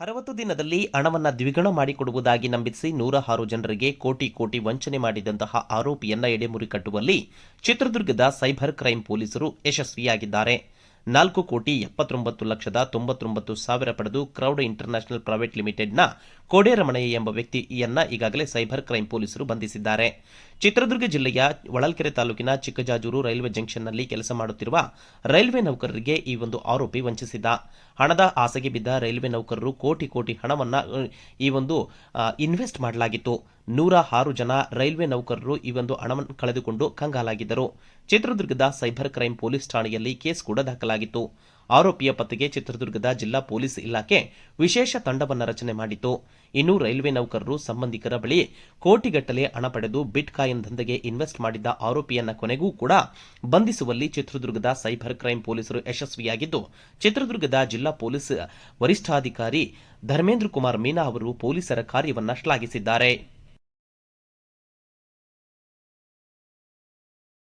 ಅರವತ್ತು ದಿನದಲ್ಲಿ ಹಣವನ್ನು ದ್ವಿಗುಣ ಮಾಡಿಕೊಡುವುದಾಗಿ ನಂಬಿಸಿ ನೂರ ಆರು ಜನರಿಗೆ ಕೋಟಿ ಕೋಟಿ ವಂಚನೆ ಮಾಡಿದಂತಹ ಆರೋಪಿಯನ್ನ ಎಡೆಮುರಿ ಕಟ್ಟುವಲ್ಲಿ ಚಿತ್ರದುರ್ಗದ ಸೈಬರ್ ಕ್ರೈಂ ಪೊಲೀಸರು ಯಶಸ್ವಿಯಾಗಿದ್ದಾರೆ. ನಾಲ್ಕು ಕೋಟಿ ಎಪ್ಪತ್ತೊಂಬತ್ತು ಲಕ್ಷದ ತೊಂಬತ್ತೊಂಬತ್ತು ಸಾವಿರ ಪಡೆದು ಕ್ರೌಡ್ ಇಂಟರ್ನ್ಯಾಷನಲ್ ಪ್ರೈವೇಟ್ ಲಿಮಿಟೆಡ್ನ ಕೋಡೇರಮಣಯ್ಯ ಎಂಬ ವ್ಯಕ್ತಿಯನ್ನ ಈಗಾಗಲೇ ಸೈಬರ್ ಕ್ರೈಂ ಪೊಲೀಸರು ಬಂಧಿಸಿದ್ದಾರೆ. ಚಿತ್ರದುರ್ಗ ಜಿಲ್ಲೆಯ ಹೊಳಲ್ಕೆರೆ ತಾಲೂಕಿನ ಚಿಕ್ಕಜಾಜೂರು ರೈಲ್ವೆ ಜಂಕ್ಷನ್ನಲ್ಲಿ ಕೆಲಸ ಮಾಡುತ್ತಿರುವ ರೈಲ್ವೆ ನೌಕರರಿಗೆ ಈ ಒಂದು ಆರೋಪಿ ವಂಚಿಸಿದ ಹಣದ ಆಸೆಗೆ ಬಿದ್ದ ರೈಲ್ವೆ ನೌಕರರು ಕೋಟಿ ಕೋಟಿ ಹಣವನ್ನ ಈ ಒಂದು ಇನ್ವೆಸ್ಟ್ ಮಾಡಲಾಗಿತ್ತು. ನೂರ ಆರು ಜನ ರೈಲ್ವೆ ನೌಕರರು ಈ ಒಂದು ಹಣವನ್ನು ಕಳೆದುಕೊಂಡು ಕಂಗಾಲಾಗಿದ್ದರು. ಚಿತ್ರದುರ್ಗದ ಸೈಬರ್ ಕ್ರೈಂ ಪೊಲೀಸ್ ಠಾಣೆಯಲ್ಲಿ ಕೇಸ್ ಕೂಡ ದಾಖಲಾಗಿತ್ತು. ಆರೋಪಿಯ ಪತ್ತೆಗೆ ಚಿತ್ರದುರ್ಗದ ಜಿಲ್ಲಾ ಪೊಲೀಸ್ ಇಲಾಖೆ ವಿಶೇಷ ತಂಡವನ್ನು ರಚನೆ ಮಾಡಿತು ಇನ್ನು ರೈಲ್ವೆ ನೌಕರರು ಸಂಬಂಧಿಕರ ಬಳಿ ಕೋಟಿಗಟ್ಟಲೆ ಹಣ ಪಡೆದು ಬಿಟ್ ಕಾಯಿನ್ ದಂಧೆಗೆ ಇನ್ವೆಸ್ಟ್ ಮಾಡಿದ್ದ ಆರೋಪಿಯನ್ನ ಕೊನೆಗೂ ಕೂಡ ಬಂಧಿಸುವಲ್ಲಿ ಚಿತ್ರದುರ್ಗದ ಸೈಬರ್ ಕ್ರೈಂ ಪೊಲೀಸರು ಯಶಸ್ವಿಯಾಗಿದ್ದು, ಚಿತ್ರದುರ್ಗದ ಜಿಲ್ಲಾ ಪೊಲೀಸ್ ವರಿಷ್ಠಾಧಿಕಾರಿ ಧರ್ಮೇಂದ್ರ ಕುಮಾರ್ ಮೀನಾ ಅವರು ಪೊಲೀಸರ ಕಾರ್ಯವನ್ನು ಶ್ಲಾಘಿಸಿದ್ದಾರೆ.